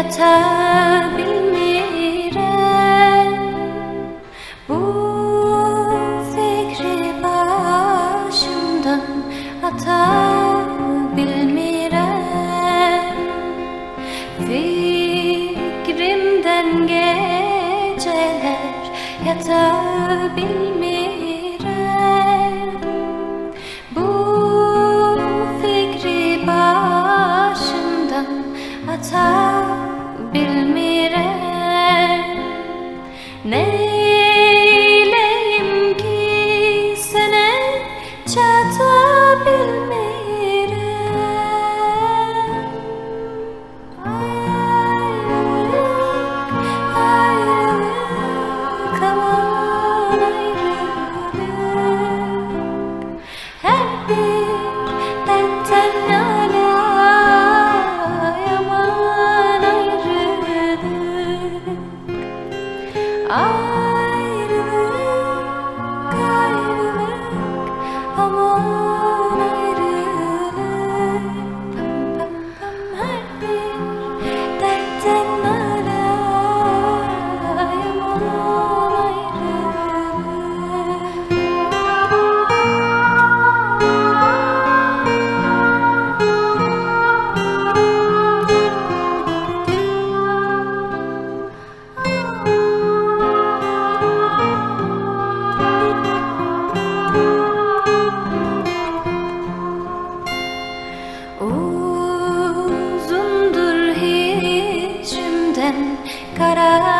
yeter bilmirəm Bu fikri başımdan ata bilmirəm Fikrimdən gecələr yata bilmirəm tutabilmirem Ne eyleyim ki sene çata caras.